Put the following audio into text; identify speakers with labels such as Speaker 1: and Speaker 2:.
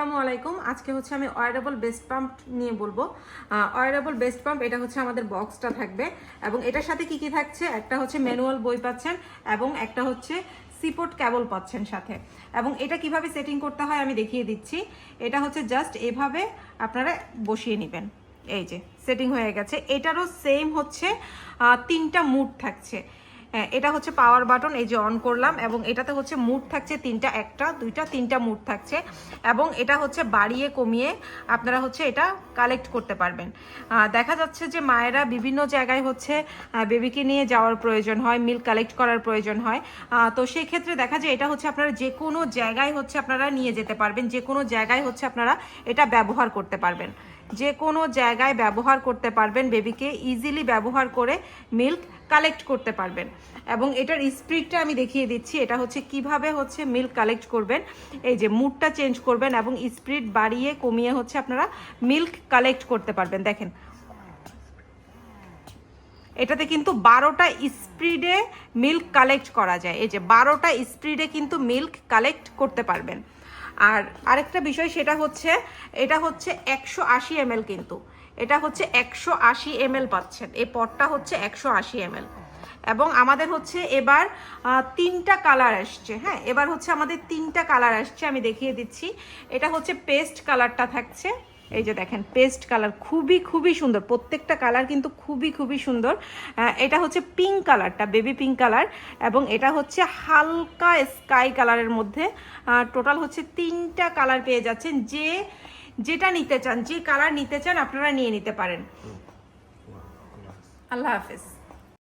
Speaker 1: আসসালামু আলাইকুম। আজকে হচ্ছে আমি ওয়ারেবল বেস্ট পাম্প নিয়ে বলব। ওয়ারেবল বেস্ট পাম্প, এটা হচ্ছে আমাদের বক্সটা থাকবে। এবং এটার সাথে কি কি থাকছে? একটা হচ্ছে ম্যানুয়াল বই পাচ্ছেন এবং একটা হচ্ছে সিপোর্ট ক্যাবল পাচ্ছেন সাথে। এবং এটা কীভাবে সেটিং করতে হয় আমি দেখিয়ে দিচ্ছি। এটা হচ্ছে জাস্ট এভাবে আপনারা বসিয়ে নেবেন। এই যে, সেটিং হয়ে গেছে। এটারও সেম হচ্ছে তিনটা মুড থাকছে। হ্যাঁ, এটা হচ্ছে পাওয়ার বাটন এই যে অন করলাম এবং এটাতে হচ্ছে মুড থাকছে তিনটা একটা দুইটা তিনটা মুড থাকছে এবং এটা হচ্ছে বাড়িয়ে কমিয়ে আপনারা হচ্ছে এটা কালেক্ট করতে পারবেন। দেখা যাচ্ছে যে মায়েরা বিভিন্ন জায়গায় হচ্ছে বেবিকে নিয়ে যাওয়ার প্রয়োজন হয় মিল্ক কালেক্ট করার প্রয়োজন হয়। তো সেই ক্ষেত্রে দেখা যায় এটা হচ্ছে আপনারা যে কোনো জায়গায় হচ্ছে আপনারা নিয়ে যেতে পারবেন যে কোনো জায়গায় হচ্ছে আপনারা এটা ব্যবহার করতে পারবেন। যে কোনো জায়গায় ব্যবহার করতে পারবেন বেবিকে ইজিলি ব্যবহার করে মিল্ক কালেক্ট করতে পারবেন। এবং এটার স্পিডটা আমি দেখিয়ে দিচ্ছি, এটা হচ্ছে কীভাবে হচ্ছে মিল্ক কালেক্ট করবেন। এই যে মুডটা চেঞ্জ করবেন এবং স্পিড বাড়িয়ে কমিয়ে হচ্ছে আপনারা মিল্ক কালেক্ট করতে পারবেন, দেখেন। এটাতে কিন্তু বারোটা স্পিডে মিল্ক কালেক্ট করা যায়। এই যে বারোটা স্পিডে কিন্তু মিল্ক কালেক্ট করতে পারবেন। আর আরেকটা বিষয় সেটা হচ্ছে, এটা হচ্ছে একশো আশি এমএল কিন্তু। এটা হচ্ছে একশো আশি এমএল পাচ্ছেন। এই পটটা হচ্ছে একশো আশি এমএল। এবং আমাদের হচ্ছে এবার তিনটা কালার আসছে হ্যাঁ? এবার হচ্ছে আমাদের তিনটা কালার আসছে, আমি দেখিয়ে দিচ্ছি। এটা হচ্ছে পেস্ট কালারটা থাকছে। এই যে দেখেন পেস্ট কালার খুবই খুবই সুন্দর। প্রত্যেকটা কালার কিন্তু খুবই খুবই সুন্দর। এটা হচ্ছে পিঙ্ক কালারটা বেবি পিঙ্ক কালার এবং এটা হচ্ছে হালকা স্কাই কালারের মধ্যে। টোটাল হচ্ছে তিনটা কালার পেয়ে যাচ্ছেন। যে যেটা নিতে চান যে কালার নিতে চান আপনারা নিয়ে নিতে পারেন। আল্লাহ হাফেজ।